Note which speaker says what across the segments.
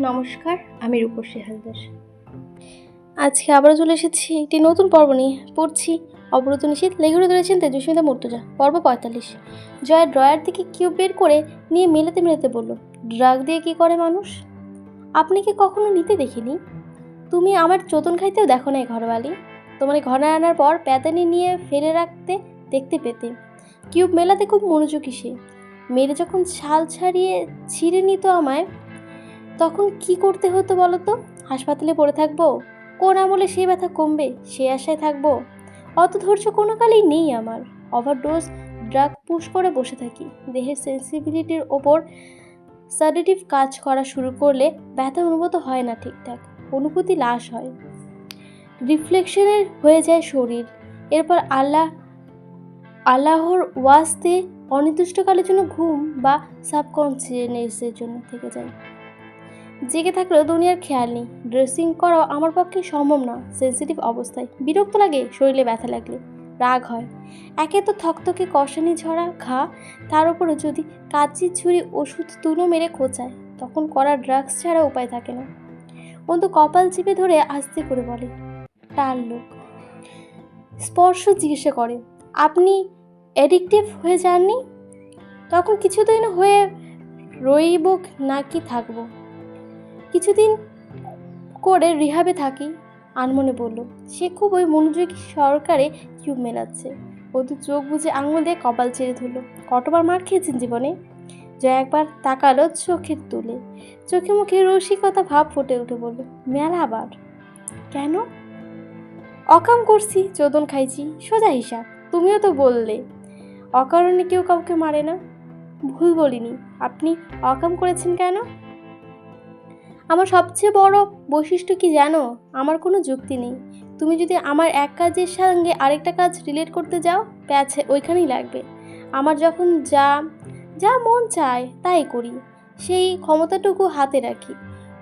Speaker 1: নমস্কার, আমি রূপসী হালদার। আজকে আবারও চলে এসেছি একটি নতুন পর্ব নিয়ে। পড়ছি অবরোধ নিষেধ লেখরে ধরেছেন তেজস্মিতা মর্তুজা, পর্ব পঁয়তাল্লিশ। জয় ড্রয়ার থেকে কিউব বের করে নিয়ে মেলাতে মেলাতে বলল, ড্রাগ দিয়ে কি করে মানুষ? আপনি কি কখনো নিতে দেখিনি? তুমি আমার চোদন খাইতেও দেখো না ঘরবালি। তোমার ঘরে আনার পর প্যাতানি নিয়ে ফেলে রাখতে, দেখতে পেতে। কিউব মেলাতে খুব মনোযোগী সে। মেরে যখন ছাল ছাড়িয়ে ছিঁড়ে নিত আমায় তখন কি করতে হতো বলো তো? হাসপাতালে পড়ে থাকব? কোন আমলে সেই ব্যথা কমবে? সে আশায় থাকব? অত ধৈর্য কোনো কালেই নেই আমার। ওভারডোজ ড্রাগ পুশ করে বসে থাকি। দেহের সেন্সিবিলিটির ওপর সাডেটিভ কাজ করা শুরু করলে ব্যথা অনুভূত হয় না ঠিকঠাক। অনুভূতি লাশ হয়। রিফ্লেকশনের হয়ে যায় শরীর। এরপর আল্লাহ, আল্লাহর ওয়াস্তে অনির্দিষ্টকালের জন্য ঘুম বা সাবকনসিয়াসের জন্য থেকে যায়। জেগে থাকলেও দুনিয়ার খেয়াল নেই। ড্রেসিং করাও আমার পক্ষে সম্ভব না, সেন্সিটিভ অবস্থায়। বিরক্ত লাগে, শরীরে ব্যথা লাগলে। রাগ হয়। একে তো থকথকে কষানি ঝরা ঘা, তার উপরে যদি কাচি ছুরি ওষুধ তুলো মেরে খোঁচায়, তখন করা ড্রাগস ছাড়া উপায় থাকে না। অন্তু কপাল চিপে ধরে আস্তে করে বলে টাল লোক। স্পর্শ জিজ্ঞাসা করে, আপনি অ্যাডিকটিভ হয়ে যাননি? তখন কিছুদিন হয়ে রইব নাকি থাকব? কিছুদিন করে রিহাবে থাকি, আনমনে বলল, সে খুব ওই মনোযোগী সরকারে কিউব মেলাচ্ছে। ও তো চোখ বুঝে আঙুল দিয়ে কপাল ছেড়ে ধরলো, কতবার মার খেয়েছেন জীবনে? জয় একবার তাকালো চোখের তুলে, চোখে মুখে রসিকতা ভাব ফুটে উঠে বলল, মেলা আবার? কেন? অকাম করছি, চোদন খাইছি, সোজা হিসাব, তুমিও তো বললে, অকারণে কেউ কাউকে মারে না। ভুল বলিনি, আপনি অকাম করেছেন কেন? আমার সবচেয়ে বড় বৈশিষ্ট্য কি জানো? আমার কোনো যুক্তি নেই। তুমি যদি আমার এক কাজের সঙ্গে আরেকটা কাজ রিলেট করতে যাও প্যাচ ওইখানেই লাগবে। আমার যখন যা যা মন চায়, তাই করি। সেই ক্ষমতাটুকু হাতে রাখি।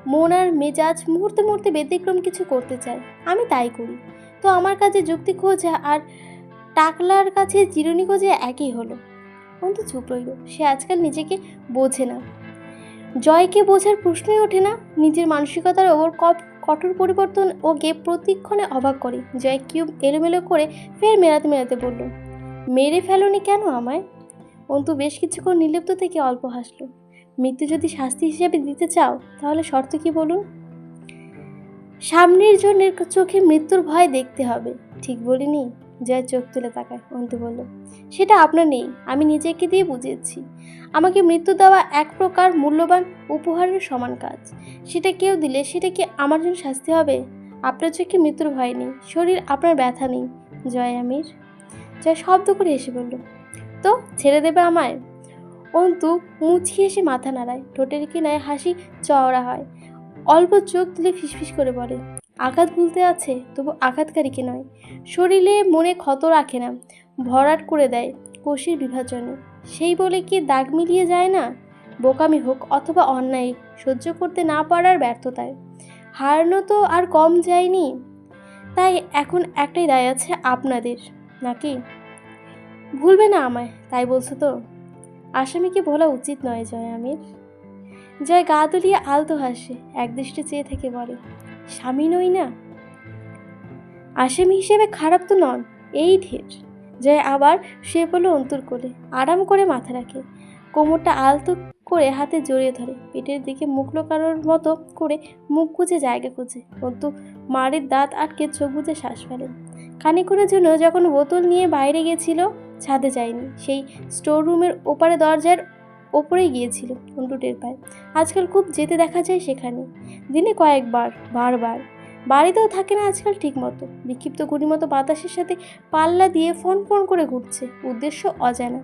Speaker 1: মন আর মেজাজ মুহূর্তে মুহূর্তে ব্যতিক্রম কিছু করতে চায়, আমি তাই করি। তো আমার কাছে যুক্তি খোঁজা আর টাকলার কাছে চিরুনি খোঁজে একই হলো। অন্ত চুপ রইল। সে আজকাল নিজেকে বোঝে না। জয়কে বোঝার প্রশ্নই ওঠে না। নিজের মানসিকতার ওপর কপ কঠোর পরিবর্তন ওকে প্রতিক্ষণে অবাক করে। জয় কিউব এলোমেলো করে ফের মেলাতে মেলাতে বলল, মেরে ফেলোনি কেন আমায়? অন্তু বেশ কিছুক্ষণ নির্লিপ্ত থেকে অল্প হাসলো, মৃত্যু যদি শাস্তি হিসেবে দিতে চাও, তাহলে শর্ত কি বলুন? সামনের জনের চোখে মৃত্যুর ভয় দেখতে হবে, ঠিক বলিনি? জয় চোখ তুলে তাকায়, অন্তু বলল, সেটা আপনার নেই, আমি নিজেকে দিয়ে বুঝিয়েছি আমাকে মৃত্যু দেওয়া এক প্রকার মূল্যবান উপহারের সমান কাজ। সেটা কেউ দিলে সেটা কি আমার জন্য শাস্তি হবে? আপনার চোখে মৃত্যুর ভয় নেই, শরীর আপনার ব্যথা নেই। জয় আমির, জয় শব্দ করে এসে বলল, তো ছেড়ে দেবে আমায়? অন্তু মুচকি এসে মাথা নাড়ায়, ঠোঁটের কিনায় হাসি চওড়া হয়। অল্প চোখ তুলে ফিসফিস করে বলে, আঘাত ভুলতে আছে, তবু আঘাতকারীকে নয়। শরীরে মনে ক্ষত রাখে না, ভরাট করে দেয় কোষের বিভাজনে। সেই বলে কি দাগ মিলিয়ে যায় না? বোকামি হোক অথবা অন্যায়, সহ্য করতে না পারার ব্যর্থতায়। হারানো তো আর কম যায়নি। তাই এখন একটাই দায় আছে আপনাদের, নাকি? ভুলবে না আমায়, তাই বলছো তো? আসামিকে বলা উচিত নয়, জয় আমির। জয় গা দুলিয়ে আলতো হাসে একদৃষ্টে চেয়ে থেকে বলে, স্বামী নই না? আসামি হিসেবে খারাপ তো নন, এই ঢের জয় আবার শুয়ে পড়ল অন্তর কোলে, আরাম করে মাথা রাখে, কোমরটা আলতো করে হাতে জড়িয়ে ধরে, পেটের দিকে মুখ লোকানোর মতো করে মুখ গুজে জায়গা খুঁজে, অন্তু মাড়ির দাঁত আটকে চোখ বুঝে শ্বাস ফেলে। খানিক্ষণের জন্য যখন বোতল নিয়ে বাইরে গেছিল, ছাদে যায়নি, সেই স্টোর রুমের ওপারে দরজার ওপরেই গিয়েছিল অন্তু টের পায়। আজকাল খুব যেতে দেখা যায় সেখানে। দিনে কয়েকবার, বারবার। বাড়িতেও থাকে না আজকাল ঠিক মতো বিক্ষিপ্ত মতো বাতাসের সাথে পাল্লা দিয়ে ফোন ফোন করে ঘুরছে। উদ্দেশ্য অজানা।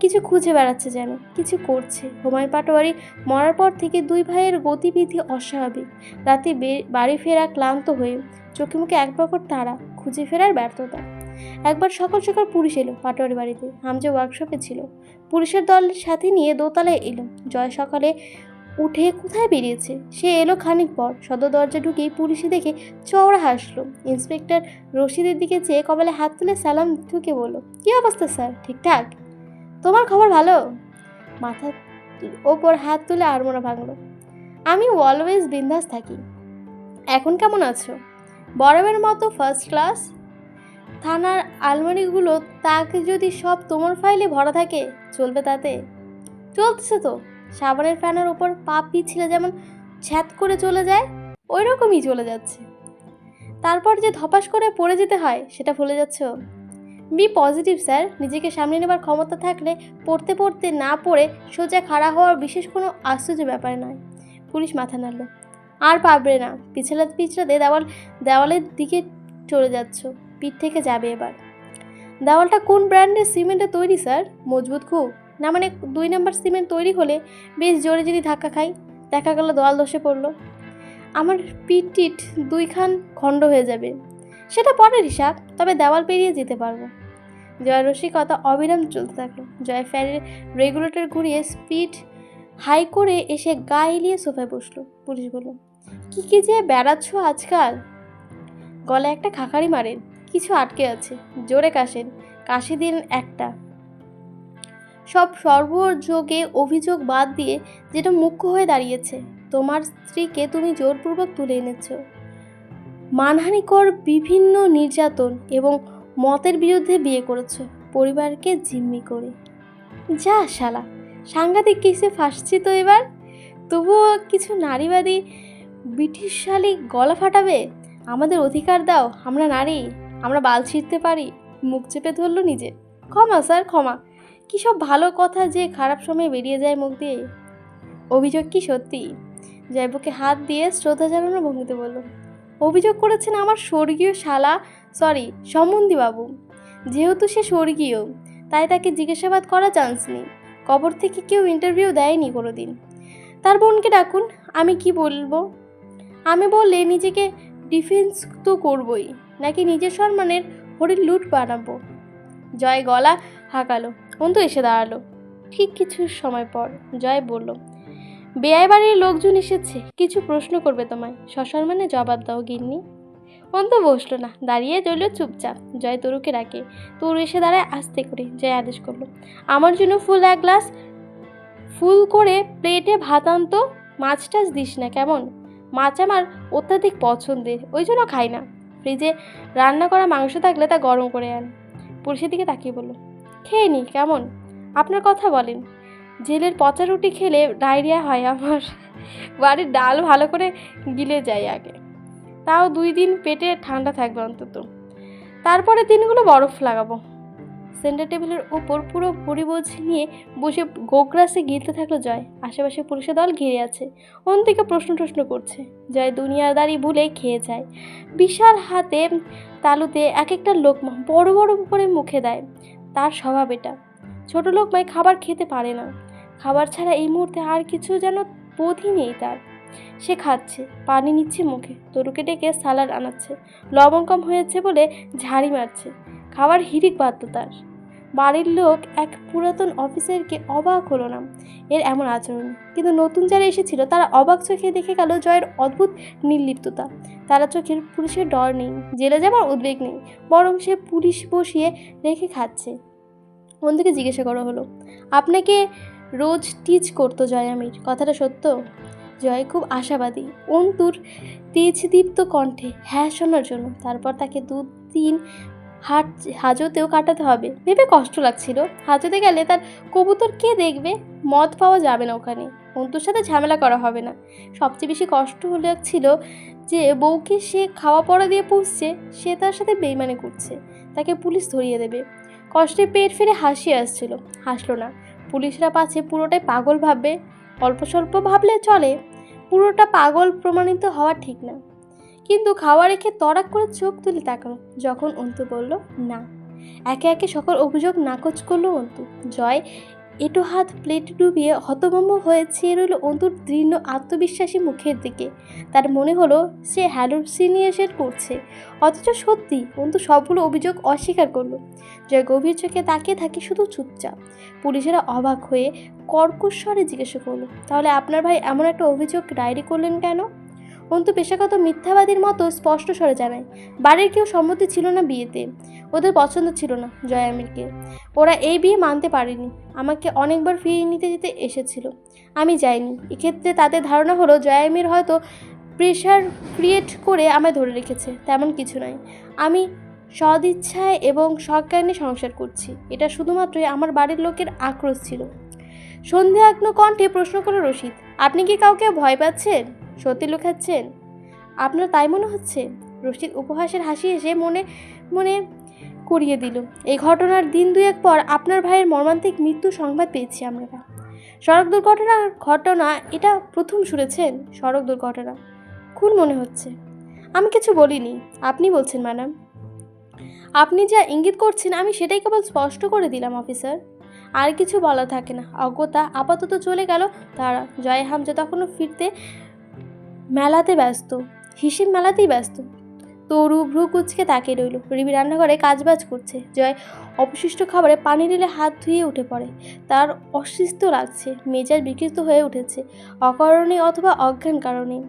Speaker 1: কিছু খুঁজে বেড়াচ্ছে যেন, কিছু করছে। হুমায়ুন পাটোয়ারি মরার পর থেকে দুই ভাইয়ের গতিবিধি অস্বাভাবিক। রাতে বাড়ি ফেরা ক্লান্ত হয়ে চোখে মুখে এক প্রকট তারা, খুঁজে ফেরার ব্যর্থতা। একবার সকাল সকাল পুলিশ এলো পাটোয়ারি বাড়িতে। হামজা ওয়ার্কশপে ছিল। পুলিশের দলের সাথে নিয়ে দোতলায় এলো। জয় সকালে উঠে কোথায় বেরিয়েছে? সে এলো খানিক পর। সদর দরজা ঢুকেই পুলিশে দেখে চওড়া হাসলো। ইন্সপেক্টর রশিদের দিকে চেয়ে কপালে হাত তুলে সালাম ঢুকে বলল, কী অবস্থা স্যার? ঠিকঠাক? তোমার খবর ভালো? মাথা ওপর হাত তুলে আড়মোড়া ভাঙলো, আমি অলওয়েজ বিন্দাস থাকি। এখন কেমন আছো? বরাবরের মতো ফার্স্ট ক্লাস থানার আলমারিগুলো তাকে যদি সব তোমার ফাইলে ভরা থাকে, চলবে তাতে। চলতেছে তো। সাবানের ফ্যানের ওপর পা পিছলে যেমন ছ্যাত করে চলে যায় ওই রকমই চলে যাচ্ছে। তারপর যে ধপাস করে পড়ে যেতে হয়, সেটা ভুলে যাচ্ছ? B positive, sir. নিজেকে সামনে নেবার ক্ষমতা থাকলে পড়তে পড়তে না পড়ে সোজা খাড়া হওয়ার বিশেষ কোনো আশ্চর্য ব্যাপার নয়। পুলিশ মাথা নাড়ল। আর পারবে না। পিছলা পিছলাতে দেওয়াল দেওয়ালের দিকে চলে যাচ্ছ। পিঠ থেকে যাবে এবার। দেওয়ালটা কোন ব্র্যান্ডের সিমেন্টে তৈরি, স্যার? মজবুত খুব। না মানে দুই নাম্বার সিমেন্ট তৈরি হলে বেশ জোরে যদি ধাক্কা খাই, দেখা গেল দেওয়াল ধসে পড়ল। আমার পিঠ টিট দুইখান খণ্ড হয়ে যাবে। সেটা পরের হিসাব, তবে দেওয়াল পেরিয়ে যেতে পারব। জয় রসিকতা অবিরাম চলতে থাকল জয় ফ্যানের রেগুলেটর ঘুরিয়ে স্পিড হাই করে এসে গা এলিয়ে সোফায় বসল। পুলিশ বলল, কি কি যে বেড়াচ্ছ আজকাল? গলায় একটা খাকারি মারেন কিছু আটকে আছে। জোরে কাশেন কাশি দিন একটা। সব সর্বযোগে অভিযোগ বাদ দিয়ে যেটা মুখ্য হয়ে দাঁড়িয়েছে, তোমার স্ত্রীকে তুমি জোরপূর্বক তুলে এনেছ। মানহানিকর বিভিন্ন নির্যাতন এবং মতের বিরুদ্ধে বিয়ে করেছ, পরিবারকে জিম্মি করে। যা শালা, সাংঘাতিক কেসে ফাঁসছি তো এবার। তবুও কিছু নারীবাদী ব্রিটিশ শালিক গলা ফাটাবে? আমাদের অধিকার দাও, আমরা নারী। আমরা বাল ছিঁড়তে পারি? মুখ চেপে ধরলো নিজে। ক্ষমা, স্যার, ক্ষমা। কী সব ভালো কথা যে খারাপ সময়ে বেরিয়ে যায় মুখ দিয়ে? অভিযোগ কি সত্যি? জয়বুকে হাত দিয়ে শ্রদ্ধা জানানোর ভঙ্গিতে বলল, অভিযোগ করেছেন আমার স্বর্গীয় শালা, সরি, সম্বন্ধী বাবু। যেহেতু সে স্বর্গীয়, তাই তাকে জিজ্ঞাসাবাদ করার চান্স নেই। কবর থেকে কেউ ইন্টারভিউ দেয়নি কোনো দিন তার বোনকে ডাকুন, আমি কি বলব? আমি বললে নিজেকে ডিফেন্স তো করবই। নাকি নিজের সম্মানের হরির লুট বানাবো? জয় গলা হাঁকালো অন্তু এসে দাঁড়াল। ঠিক কিছু সময় পর জয় বলল বেয়াই বাড়ির লোকজন এসেছে, কিছু প্রশ্ন করবে তোমায়। সসম্মানে জবাব দাও গিন্নি। অন্ত বসল না, দাঁড়িয়ে রইল চুপচাপ। জয় তরুকে ডাকে, তরু এসে দাঁড়ায় আস্তে করে। জয় আদেশ করল, আমার জন্য ফুল এক গ্লাস, ফুল করে প্লেটে ভাত আনতো, মাছ টাছ দিস না কেমন? মাছ আমার অত্যাধিক পছন্দের, ওই জন্য খাই না। ফ্রিজে রান্না করা মাংস থাকলে তা গরম করে আন। পুরুষের দিকে তাকিয়ে বলল, খেয়ে নি, কেমন? আপনার কথা বলেন। জেলের পচা রুটি খেলে ডায়রিয়া হয় আমার। বাড়ির ডাল ভালো করে গিলে যায় আগে। তাও দুই দিন পেটে ঠান্ডা থাকবে অন্তত। তারপরে দিনগুলো বরফ লাগাবো। সেন্টার টেবিলের উপর পুরো পরিবোঝ নিয়ে বসে গোগ্রাসে গিলতে থাকল জয়। আশেপাশে পুলিশের দল ঘিরে আছে। অন্তিকে প্রশ্ন টশ্ন করছে। জয় দুনিয়াদারি ভুলে খেয়ে যায়। বিশাল হাতে তালুতে এক একটা লোক বড় বড় করে মুখে দেয়। তার স্বভাব এটা। ছোট লোকমায় খাবার খেতে পারে না। খাবার ছাড়া এই মুহূর্তে আর কিছু যেন বোধই নেই তার। সে খাচ্ছে, পানি নিচ্ছে মুখে, তরুকে ডেকে সালাড আনাচ্ছে। লবণ কম হয়েছে বলে ঝাড়ি মারছে। খাবার হিরিক বাধ্য তার বাড়ির লোক এক পুরাতন অফিসারকে অবাক হলো না। এর এমন আচরণ। কিন্তু নতুন যারা এসেছিল, তারা অবাক চোখে দেখে গেল জয়ের অদ্ভুত নির্লিপ্ততা। তারা চোখের পুলিশের ডর নেই, জেলে যাবার উদ্বেগ নেই, বরং সে পুলিশ বসিয়ে রেখে খাচ্ছে। বন্ধুকে জিজ্ঞাসা করা হলো, আপনাকে রোজ টিচ করতো জয় আমির? কথাটা সত্য? জয় খুব আশাবাদী, অন্তুর তেজদীপ্ত কণ্ঠে হ্যাঁ শোনার জন্য। তারপর তাকে দু দিন হাট হাজতেও কাটাতে হবে। ভেবে কষ্ট লাগছিল। হাজতে গেলে তার কবুতর কে দেখবে? মদ পাওয়া যাবে না ওখানে। অন্তুর সাথে ঝামেলা করা হবে না। সবচেয়ে বেশি কষ্ট লাগছিল যে বউকে সে খাওয়া পড়া দিয়ে পুষছে, সে তার সাথে বেইমানি করছে। তাকে পুলিশ ধরিয়ে দেবে। কষ্টে পেট ফিরে হাসি আসছিল। হাসলো না। পুলিশরা পাচ্ছে পুরোটাই পাগল ভাববে। অল্প স্বল্প ভাবলে চলে। পুরোটা পাগল প্রমাণিত হওয়া ঠিক না। কিন্তু খাওয়া রেখে তড়াক করে চোখ তুলে তাকালো। যখন অন্তু বলল, না। একে একে সকল অভিযোগ নাকচ করল অন্তু। জয় এটো হাত প্লেট ডুবিয়ে হতভম্ব হয়ে চেয়ে রইল অন্তুর দৃঢ় আত্মবিশ্বাসী মুখের দিকে। তার মনে হলো, সে হ্যালোসিনিয়েশন করছে। অথচ সত্যি, অন্তু সবগুলো অভিযোগ অস্বীকার করল। জয় গভীর চোখে তাকিয়ে থাকে শুধু চুপচাপ। পুলিশেরা অবাক হয়ে কর্কশ্বরে জিজ্ঞাসা করল, তাহলে আপনার ভাই এমন একটা অভিযোগ ডায়েরি করলেন কেন? অন্তু পেশাগত মিথ্যাবাদীর মতো স্পষ্ট স্বরে জানায়, বাড়ির কেউ সম্মতি ছিল না বিয়েতে। ওদের পছন্দ ছিল না জয় আমিরকে। ওরা এই বিয়ে মানতে পারেনি, আমাকে অনেকবার ফিরিয়ে নিতে যেতে এসেছিল। আমি যাইনি, এক্ষেত্রে তাদের ধারণা হলো জয় হয়তো প্রেশার ক্রিয়েট করে আমায় ধরে রেখেছে, তেমন কিছু নয়। আমি সদিচ্ছায় এবং সজ্ঞানে সংসার করছি, এটা শুধুমাত্রই আমার বাড়ির লোকের আক্রোশ ছিল। সন্ধ্যাগ্ন কণ্ঠে প্রশ্ন করল রশিদ, আপনি কি কাউকে ভয় পাচ্ছেন? সত্যি লুকাচ্ছেন? আপনার তাই মনে হচ্ছে? রশিদ উপহাসের হাসি এসে মনে মনে করিয়ে দিল। এই ঘটনার দিন দুয়েক পর আপনার ভাইয়ের মর্মান্তিক মৃত্যু সংবাদ পেয়েছি আমরা। সড়ক দুর্ঘটনার ঘটনা, এটা প্রথম শুনেছেন? সড়ক দুর্ঘটনা। খুন মনে হচ্ছে। আমি কিছু বলিনি। আপনি বলছেন, ম্যাডাম। আপনি যা ইঙ্গিত করছেন, আমি সেটাই কেবল স্পষ্ট করে দিলাম, অফিসার। আর কিছু বলা থাকে না। অজ্ঞতা আপাতত চলে গেল। তারা জয় হামজা তখনও ফিরতে মেলাতে ব্যস্ত, হিসেব মেলাতেই ব্যস্ত। তরু ভ্রু কুচকে তাকিয়ে রইল। রিবি রান্নাঘরে কাজবাজ করছে। জয় অবশিষ্ট খাবারে পানি ঢেলে হাত ধুয়ে উঠে পড়ে। তার অসুস্থ লাগছে, মেজাজ বিকৃত হয়ে উঠেছে, অকারণে অথবা অজ্ঞান কারণে।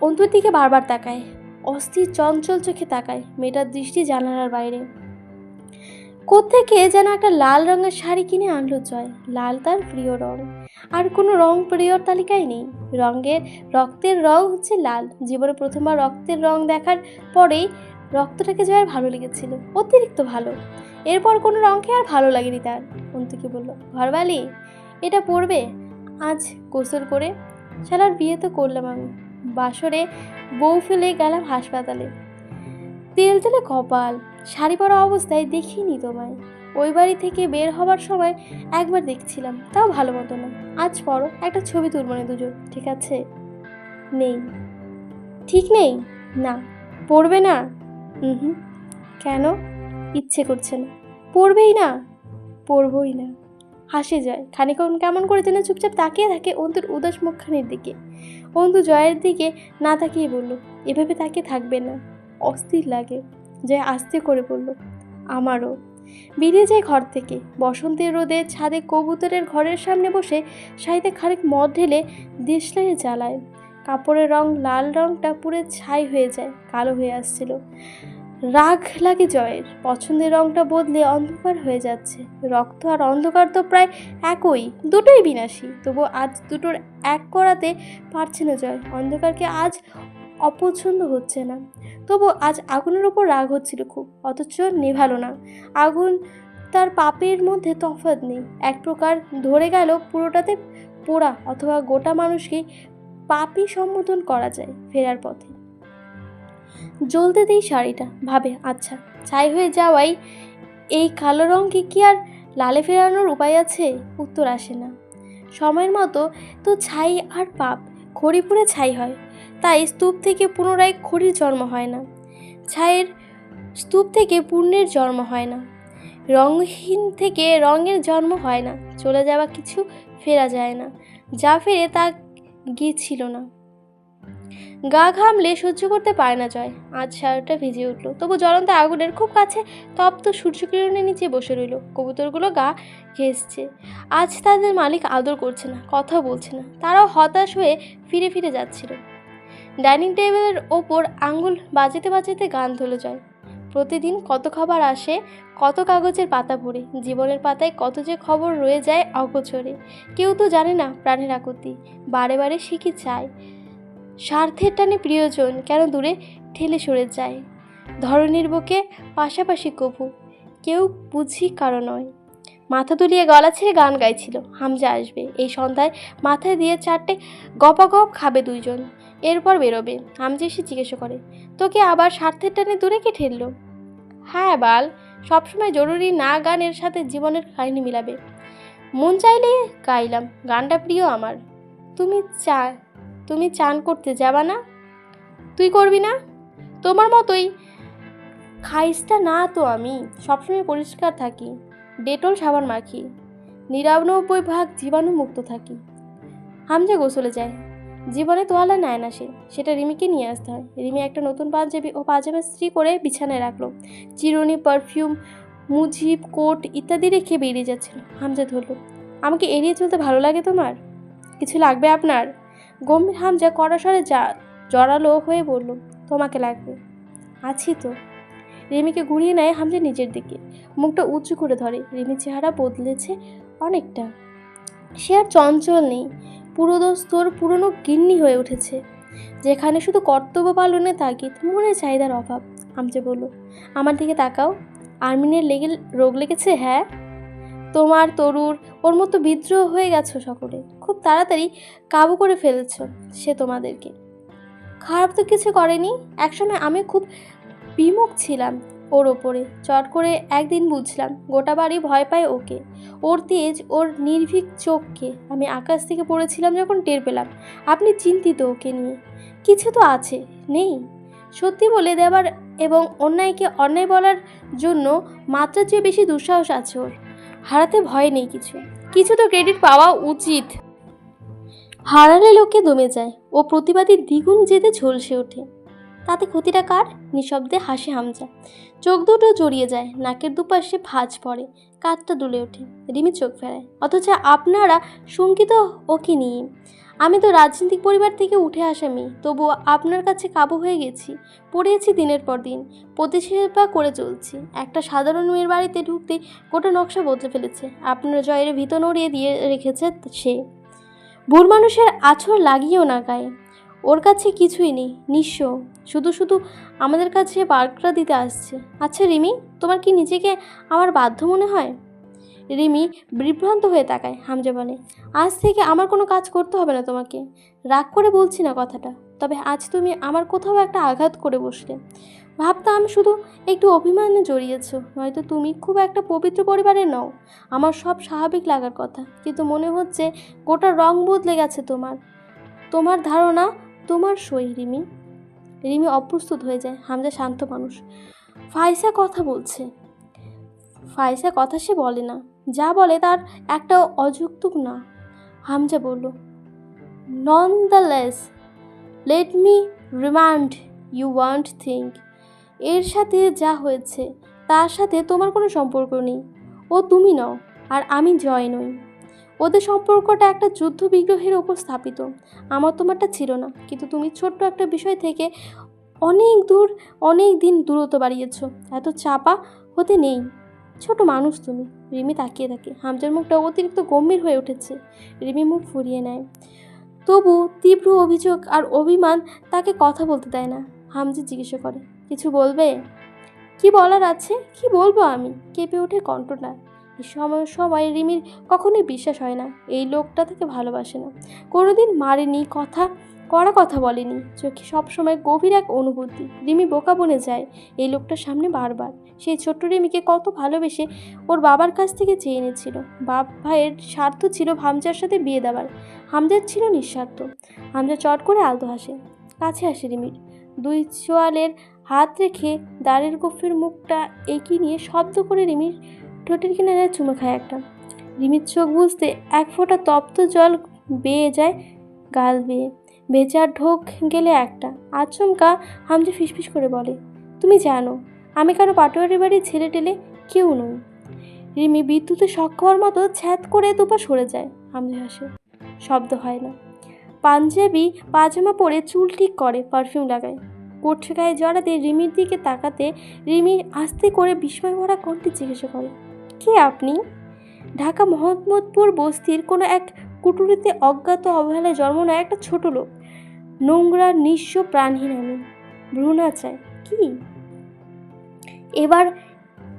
Speaker 1: অন্তুর দিকে বারবার তাকায়, অস্থির চঞ্চল চোখে তাকায়, মেয়েটার দৃষ্টি জানালার বাইরে। কোত্থেকে যেন একটা লাল রঙের শাড়ি কিনে আনলো জয়। লাল তার প্রিয় রং আর কোনো রং প্রিয়র তালিকায় নেই। রঙের, রক্তের রং হচ্ছে লাল। জীবনে প্রথমবার রক্তের রং দেখার পরেই রক্তটাকে জয়ের ভালো লেগেছিল। অতিরিক্ত ভালো। এরপর কোনো রঙকে আর ভালো লাগেনি তার, অন্তুকে বলল। ঘরবালি, এটা পরবে? আজ গোসল করে শালার বিয়ে তো করলাম আমি। বাসরে বউ ফেলে গেলাম হাসপাতালে। তেল তেলে কপাল। শাড়ি পরা অবস্থায় দেখিনি তোমায়। ওই বাড়ি থেকে বের হবার সময় একবার দেখছিলাম, তাও ভালো মতো না। আজ পরো, একটা ছবি তুলব না দুজন, ঠিক আছে? নেই। ঠিক নেই? না। পড়বে না? হুম কেন? ইচ্ছে করছে না। পড়বেই না? পড়বই না। হাসে যায়। খানিকক্ষণ কেমন করে যেন চুপচাপ তাকিয়ে থাকে অন্তুর উদাস মুখখানির দিকে। অন্তু জয়ের দিকে না তাকিয়ে বলল, এভাবে তাকিয়ে থাকবে না। অস্থির লাগে। জয় আস্তে করে বলল, আমারও। বেরিয়ে যায় ঘর থেকে। বসন্তের রোদে ছাদে কবুতরের ঘরের সামনে বসে শাড়িতে খানিক মদ ঢেলে দেশলাই জ্বালায়। কাপড়ের রং, লাল রংটা পুরো ছাই হয়ে যায়, কালো হয়ে আসছিল। রাগ লাগে জয়ের। পছন্দের রংটা বদলে অন্ধকার হয়ে যাচ্ছে। রক্ত আর অন্ধকার তো প্রায় একই, দুটোই বিনাশী। তবু আজ দুটোর এক করাতে পারছে না জয়। অন্ধকারকে আজ অপছন্দ হচ্ছে না। তবু আজ আগুনের ওপর রাগ হচ্ছিল খুব, অথচ নেভালো না। আগুন তার পাপের মধ্যে তফাৎ নেই। এক প্রকার ধরে গেল পুরোটাতে পোড়া অথবা গোটা মানুষকে পাপই সম্বোধন করা যায় ফেরার পথে। জ্বলতে দেই শাড়িটা, ভাবে আচ্ছা ছাই হয়ে যাওয়াই এই কালো রঙকে কি আর লালে ফেরানোর উপায় আছে? উত্তর আসে না। সময়ের মতো তো ছাই আর পাপ খড়ি পুড়ে ছাই হয়। তাই স্তূপ থেকে পুনরায় খড়ির জন্ম হয় না। ছায়ের স্তূপ থেকে পুণ্যের জন্ম হয় না। রঙহীন থেকে রঙের জন্ম হয় না। চলে যাওয়া কিছু ফেরা যায় না। যা ফেরে তা গিয়েছিল না। গা ঘামলে সহ্য করতে পারে না জয়। আজ শাড়িটা ভিজে উঠল। তবু জ্বলন্ত আগুনের খুব কাছে তপ্ত সূর্যকিরণের নিচে বসে রইল। কবুতরগুলো গা ঘেসছে আজ তাদের মালিক আদর করছে না, কথা বলছে না। তারাও হতাশ হয়ে ফিরে ফিরে যাচ্ছিল। ডাইনিং টেবিলের ওপর আঙ্গুল বাজাতে বাজাতে গান ধুলো যায় প্রতিদিন কত খাবার আসে, কত কাগজের পাতা ভরে জীবনের পাতায় কত যে খবর রয়ে যায় অগোচরে। কেউ তো জানে না প্রাণের আকুতি, বারে বারে শিখি চায়? স্বার্থের টানে প্রিয়জন কেন দূরে ঠেলে সরে যায়? ধরনের বুকে পাশাপাশি কবু কেউ বুঝি কারও নয়। মাথা তুলিয়ে গলা ছেড়ে গান গাইছিল, হামজা আসবে। এই সন্ধ্যায় মাথায় দিয়ে চারটে গপাগপ খাবে দুইজন। এরপর বেরোবে। হামজা এসে জিজ্ঞেস করে, তোকে আবার স্বার্থের টানে দূরে কে ঠেললো? হ্যাঁ বাল, সবসময় জরুরি না গানের সাথে জীবনের কাহিনী মিলাবে। মন চাইলে গাইলাম, গানটা প্রিয় আমার। তুমি চা, তুমি চান করতে যাবা না? তুই করবি না? তোমার মতোই। খাইসটা না তো আমি, সবসময় পরিষ্কার থাকি, ডেটল সাবান মাখি, নিরানব্বই ভাগ জীবাণু মুক্ত থাকি। হামজা গোসলে যায়। জীবনে তোয়ালা নেয় না সে। সেটা রিমিকে নিয়ে আসতে হয়। রিমি একটা নতুন পাঞ্জাবি ও পাজামা স্ত্রী করে বিছানায় রাখল। চিরুনি পারফিউম মুজিব, কোট ইত্যাদি রেখে বেরিয়ে যাচ্ছিল। হামজা ধরলো, আমাকে এড়িয়ে চলতে ভালো লাগে তোমার? কিছু লাগবে আপনার? গম্ভীর হামজা কড়া স্বরে যা জড়ালো হয়ে বলল, তোমাকে লাগবে। আছি তো। রিমিকে ঘুরিয়ে নেয় হামজা নিজের দিকে। মুখটা উঁচু করে ধরে। রিমির চেহারা বদলেছে অনেকটা। সে আর চঞ্চল নেই। পুরোদস্তর পুরনো গিন্নি হয়ে উঠেছে। যেখানে শুধু কর্তব্য পালনে তাগিদ মনে চাহিদার অভাব হামজা বলল। আমার দিকে তাকাও। আর্মিনের লেগে রোগ লেগেছে? হ্যাঁ। তোমার তরুর, ওর মতো বিদ্রোহ হয়ে গেছো সকলে। খুব তাড়াতাড়ি কাবু করে ফেলেছ সে তোমাদেরকে। খারাপ তো কিছু করেনি। একসময় আমি খুব বিমুখ ছিলাম। ওর ওপরে। চট করে একদিন বুঝলাম, গোটা বাড়ি ভয় পায় ওকে। ওর তেজ, ওর নির্ভীক চোখকে। আমি আকাশ থেকে পড়েছিলাম যখন টের পেলাম। আপনি চিন্তিত ওকে নিয়ে। কিছু তো আছে, নেই। সত্যি বলে দেবার এবং অন্যায়কে অন্যায় বলার জন্য মাত্রার চেয়ে বেশি দুঃসাহস আছে ওর। হারাতে ভয় নেই কিছু। কিছু তো ক্রেডিট পাওয়া উচিত। হারালে লোকে দমে যায়। ও প্রতিবাদী দ্বিগুণ যেতে ঝলসে ওঠে। তাতে ক্ষতিটা কার? নিঃশব্দে হাসি হামজা। চোখ দুটো জড়িয়ে যায়, নাকের দুপাশে ভাঁজ পড়ে, কাঁধটা দুলে ওঠে, রিমি চোখ ফেরায়। অথচ আপনারা শঙ্কিত ওকে নিয়ে? আমি তো রাজনৈতিক পরিবার থেকে উঠে আসা মেয়ে, তবুও আপনার কাছে কাবু হয়ে গেছি। পড়িয়েছি দিনের পর দিন, প্রতিষেধা করে চলছি। একটা সাধারণ মেয়ের বাড়িতে ঢুকতে গোটা নকশা বদলে ফেলেছে, আপনার জয়ের ভিত নড়িয়ে দিয়ে রেখেছে সে। ভুল মানুষের আছর লাগিয়েও না গায়ে। ওর কাছে কিছুই নেই, নিঃস্ব। শুধু শুধু আমাদের কাছে বার্তা দিতে আসছে। আচ্ছা রিমি, তোমার কি নিজেকে আমার বাধ্য মনে হয়? রিমি বিভ্রান্ত হয়ে তাকায়, হামজা বলে, আজ থেকে আমার কোনো কাজ করতে হবে না তোমাকে। রাগ করে বলছি না কথাটা, তবে আজ তুমি আমার কোথাও একটা আঘাত করে বসলে। ভাবতাম শুধু একটু অভিমানে জড়িয়েছ, নয়তো তুমি খুব একটা পবিত্র পরিবারের নও। আমার সব স্বাভাবিক লাগার কথা, কিন্তু মনে হচ্ছে গোটা রং বদলে গেছে তোমার। তোমার ধারণা তোমার সই রিমি। রিমি অপ্রস্তুত হয়ে যায়, হামজা শান্ত মানুষ। ফাইসা কথা বলছে। ফাইসা কথা সে বলে না। যা বলে তার একটা অযুক্তক না। হামজা বলল nonetheless let me remind you want think এর সাথে যা হয়েছে, তার সাথে তোমার কোনো সম্পর্ক নেই। ও তুমি নও, আর আমি জয় নই। ওদের সম্পর্কটা একটা যুদ্ধ বিগ্রহের ওপর স্থাপিত। আমার তোমারটা ছিল না, কিন্তু তুমি ছোট্ট একটা বিষয় থেকে অনেক দূর, অনেক দিন দূরত্ব বাড়িয়েছ। এত চাপা হতে নেই। ছোট মানুষ তুমি। রিমি তাকিয়ে থাকে। হামজার মুখটা অতিরিক্ত গম্ভীর হয়ে উঠেছে। রিমি মুখ ফুরিয়ে নেয়। তবু তীব্র অভিযোগ আর অভিমান তাকে কথা বলতে দেয় না। হামজা জিজ্ঞাসা করে, কিছু বলবে? কি বলার আছে? কি বলব আমি? কেঁপে ওঠে কণ্ঠটা। সবাই রিমির কখনোই বিশ্বাস হয় না। এই লোকটা তাকে ভালোবাসে না। কোনোদিন মারেনি, কথা, কড়া কথা বলেনি। চোখে সবসময় গভীর এক অনুভূতি। রিমি বোকা বনে যায় এই লোকটার সামনে বারবার। সেই ছোট্ট রিমিকে কত ভালোবেসে ওর বাবার কাছ থেকে চেয়ে এনেছিল। বাপ ভাইয়ের স্বার্থ ছিল হামজার সাথে বিয়ে দেওয়ার। হামজার ছিল নিঃস্বার্থ। হামজা চট করে আলতো হাসে। কাছে আসে রিমির। দুই চোয়ালের হাত রেখে দাঁড়ের গফের মুখটা এগিয়ে নিয়ে শব্দ করে রিমির ঠোঁটের কিনারে চুমে খায় একটা। রিমির চোখ বুঝতে এক ফোঁটা তপ্ত জল বেয়ে যায় গাল বেয়ে। বেচার ঢোক গেলে একটা। আচমকা হামজা ফিসফিস করে বলে, তুমি জানো, আমি কারও পাটোয়ারি বাড়ির ছেলে টেলে কেউ নই। রিমি বিদ্যুতে শখ খাওয়ার মতো ছ্যাত করে দুপা সরে যায়, হামজা হাসে। শব্দ হয় না। পাঞ্জাবি পাজামা পরে চুল ঠিক করে পারফিউম লাগায়। কোঠে গায়ে জড়াতে রিমির দিকে তাকাতে রিমি আস্তে করে বিস্ময় ভরা কণ্ঠে জিজ্ঞাসা করে কে আপনি? ঢাকা মোহাম্মদপুর বস্তির কোনো এক কুটুরিতে অজ্ঞাত অবহেলায় জন্ম নেয় একটা ছোট লোক। নোংরা নিঃস্ব প্রাণহীন আমি। ভ্রূণা চায় কি? এবার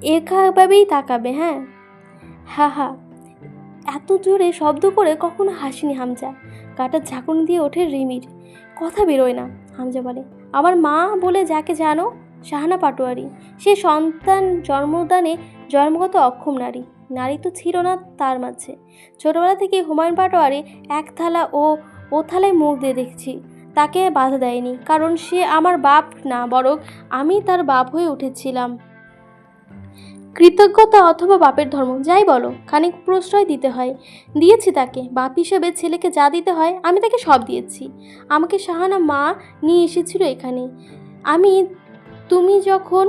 Speaker 1: এভাবেই তাকাবে হ্যাঁ? হা হা। এত জোরে শব্দ করে কখনো হাসিনি হামজা। গাটার ঝাঁকুনি দিয়ে ওঠে রিমির। কথা বেরোয় না, হামজা বলে। আমার মা বলে যাকে জানো, শাহানা পাটোয়ারি। সে সন্তান জন্মদানে জন্মগত অক্ষম নারী। নারী তো ছিল না তার মাঝে। ছোটবেলা থেকে হুমায়ুন পাটোয়ারি এক থালা ও ও থালায় মুখ দিয়ে দেখছি। তাকে বাধা দেয়নি, কারণ সে আমার বাপ না, বরং আমি তার বাপ হয়ে উঠেছিলাম। কৃতজ্ঞতা অথবা বাপের ধর্ম, যাই বলো, খানিক প্রশ্রয় দিতে হয়। দিয়েছি তাকে। বাপ হিসেবে ছেলেকে যা দিতে হয়, আমি তাকে সব দিয়েছি। আমাকে শাহানা মা নিয়ে এসেছিল এখানে। আমি, তুমি যখন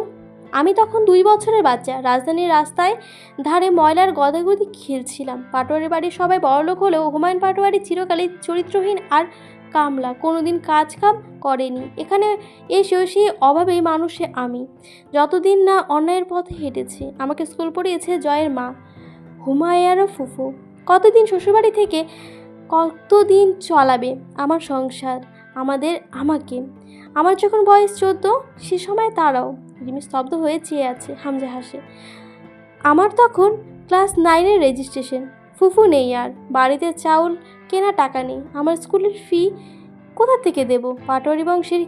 Speaker 1: আমি তখন দুই বছরের বাচ্চা। রাজধানীর রাস্তায় ধারে ময়লার গদাগদি খেলছিলাম। পাটোয়ারি বাড়ির সবাই বড়লোক হলেও হুমায়ুন পাটোয়ারি চিরকালই চরিত্রহীন আর কামলা। কোনোদিন কাজ কাম করেনি। এখানে এসেও সেই অভাবেই মানুষে আমি। যতদিন না অন্যায়ের পথে হেঁটেছি, আমাকে স্কুল পড়িয়েছে জয়ের মা হুমায়ারও ফুফু। কতদিন শ্বশুরবাড়ি থেকে কতদিন চলাবে আমার সংসার? আমাদের, আমাকে। আমার যখন বয়স চোদ্দ, সে সময় তারাও। রিমি স্তব্ধ হয়ে চেয়ে আছে, হামজা হাসে। আমার তখন ক্লাস নাইনের রেজিস্ট্রেশন। ফুফু নেই আর, বাড়িতে চাউল কেনা টাকা নেই। আমার স্কুলের ফি কোথা থেকে দেব? পাটোয়ারি বংশের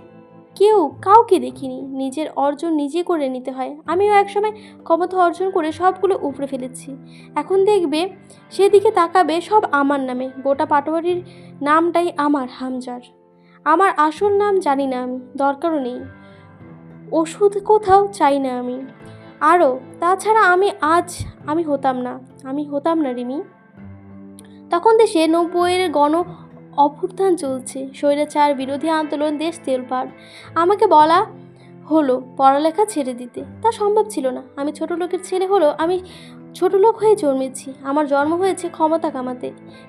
Speaker 1: কেউ কাউকে দেখিনি। নিজের অর্জন নিজে করে নিতে হয়। আমিও একসময় ক্ষমতা অর্জন করে সবগুলো উপড়ে ফেলেছি। এখন দেখবে সেদিকে তাকাবে সব আমার নামে। গোটা পাটোয়ারির নামটাই আমার, হামজার। আমার আসল নাম জানি না আমি, দরকারও নেই। ওষুধ কোথাও চাই না আমি। আরও, তাছাড়া আমি আজ আমি হতাম না। আমি হতাম না, রিমি। তখন দেশে নব্বইয়ের গণ অভ্যুত্থান চলছে। স্বৈরাচার, বিরোধী আন্দোলন, দেশ তেলপাড়। আমাকে বলা হলো পড়ালেখা ছেড়ে দিতে। তা সম্ভব ছিল না। আমি ছোট লোকের ছেলে হলেও আমি ছোট লোক হয়ে জন্মেছি। আমার জন্ম হয়েছে ক্ষমতা কামাতে।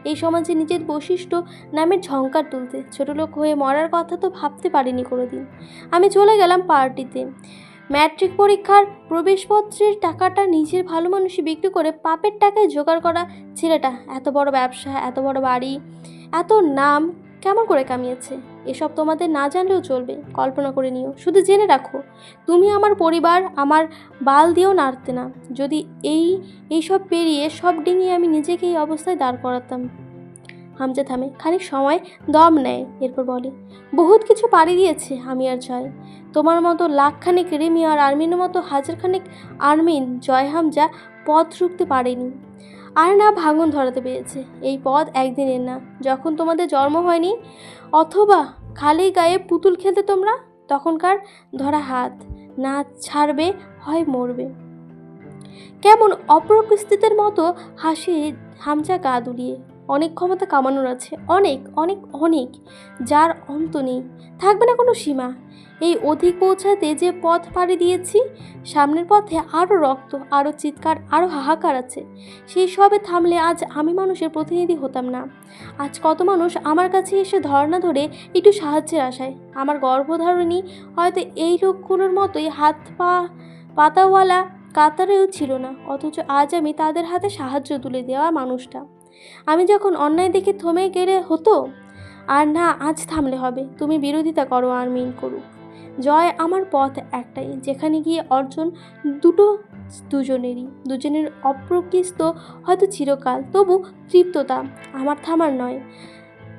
Speaker 1: এই সমাজে নিজের বৈশিষ্ট্য নামের ঝঙ্কার তুলতে। ছোট লোক হয়ে মরার কথা তো ভাবতে পারিনি কোনো দিন আমি চলে গেলাম পার্টিতে। ম্যাট্রিক পরীক্ষার প্রবেশপত্রের টাকাটা নিজের ভালো মানুষই বিক্রি করে পাপের টাকায় জোগাড় করা ছেলেটা। এত বড় ব্যবসা, এত বড় বাড়ি, এত নাম কেমন করে কামিয়েছে? এসব তোমাদের না জানলেও চলবে, কল্পনা করে নিও। শুধু জেনে রাখো, তুমি আমার পরিবার, আমার বাল দিয়েও নাড়তে না। যদি এই, এইসব পেরিয়ে সব ডিঙিয়ে আমি নিজেকে এই অবস্থায় দাঁড় করাতাম। হামজা থামে, খানিক সময় দম নেয়, এরপর বলে, বহুত কিছু পাড়ি দিয়েছে, আমি আর জয়। তোমার মতো লাখখানেক রিমি আর আর্মিনের মতো হাজারখানেক আর্মিন জয় হামজা পথ রুখতে পারেনি। আর না ভাঙন ধরাতে পেরেছে। এই পথ একদিনের না। যখন তোমাদের জন্ম হয়নি অথবা খালি গায়ে পুতুল খেলতে তোমরা? তখনকার ধরা হাত না ছাড়বে, হয় মরবে। কেমন অপ্রকৃতিতের মতো হাসি হামচা গা দুলিয়ে। অনেক ক্ষমতা কামানোর আছে, অনেক অনেক অনেক। যার অন্ত নেই, থাকবে না কোনো সীমা। এই অধিক পৌঁছাতে যে পথ পাড়ি দিয়েছি, সামনের পথে আরও রক্ত আরও চিৎকার আরও হাহাকার আছে। সেই সবে থামলে আজ আমি মানুষের প্রতিনিধি হতাম না। আজ কত মানুষ আমার কাছে এসে ধর্ণা ধরে একটু সাহায্যের আশায়। আমার গর্ভধারণী হয়তো এই লোকগুলোর মতোই হাত পা, পাতাওয়ালা কাতারেও ছিল না, অথচ আজ আমি তাদের হাতে সাহায্য তুলে দেওয়া মানুষটা। আমি যখন অন্যায় দেখে থমে গেলে হতো, আর না, আজ থামলে হবে। তুমি বিরোধিতা করো আর মিন করুক। জয় আমার পথ একটাই, যেখানে গিয়ে অর্জন দুটো, দুজনেরই, দুজনের অপ্রকৃষ্ট হয়তো চিরকাল, তবু তৃপ্ততা আমার থামার নয়।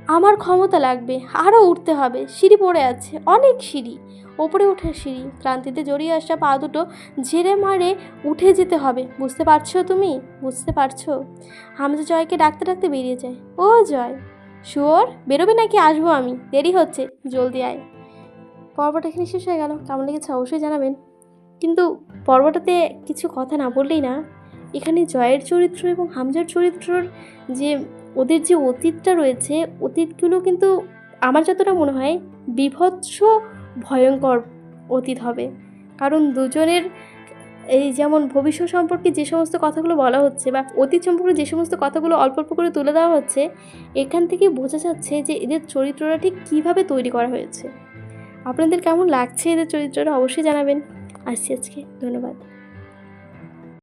Speaker 1: আমার ক্ষমতা লাগবে আরও উঠতে হবে। সিঁড়ি পড়ে আছে, অনেক সিঁড়ি। ওপরে ওঠার সিঁড়ি। ক্লান্তিতে জড়িয়ে আসা পা দুটো ঝেড়ে মারে উঠে যেতে হবে। বুঝতে পারছ তুমি? বুঝতে পারছ? হামজা জয়কে ডাকতে ডাকতে বেরিয়ে যায়। ও জয়, শুয়োর, বেরোবে নাকি? আসব আমি। দেরি হচ্ছে। জলদি আয়। পর্বটা এখানে শেষ হয়ে গেল। কেমন লেগেছে অবশ্যই জানাবেন। কিন্তু পর্বটাতে কিছু কথা না বললেই না, এখানে জয়ের চরিত্র এবং হামজার চরিত্রর যে ওদের যে অতীতটা রয়েছে, অতীতগুলো কিন্তু আমার যতটা মনে হয় বিভৎস ভয়ঙ্কর অতীত হবে। কারণ দুজনের এই যেমন ভবিষ্যৎ সম্পর্কে যে সমস্ত কথাগুলো বলা হচ্ছে বা অতীত সম্পর্কে যে সমস্ত কথাগুলো অল্প অল্প করে তুলে দেওয়া হচ্ছে, এখান থেকে বোঝা যাচ্ছে যে এদের চরিত্রটা ঠিক কীভাবে তৈরি করা হয়েছে। আপনাদের কেমন লাগছে এদের চরিত্রটা অবশ্যই জানাবেন। আসছি আজকে। ধন্যবাদ।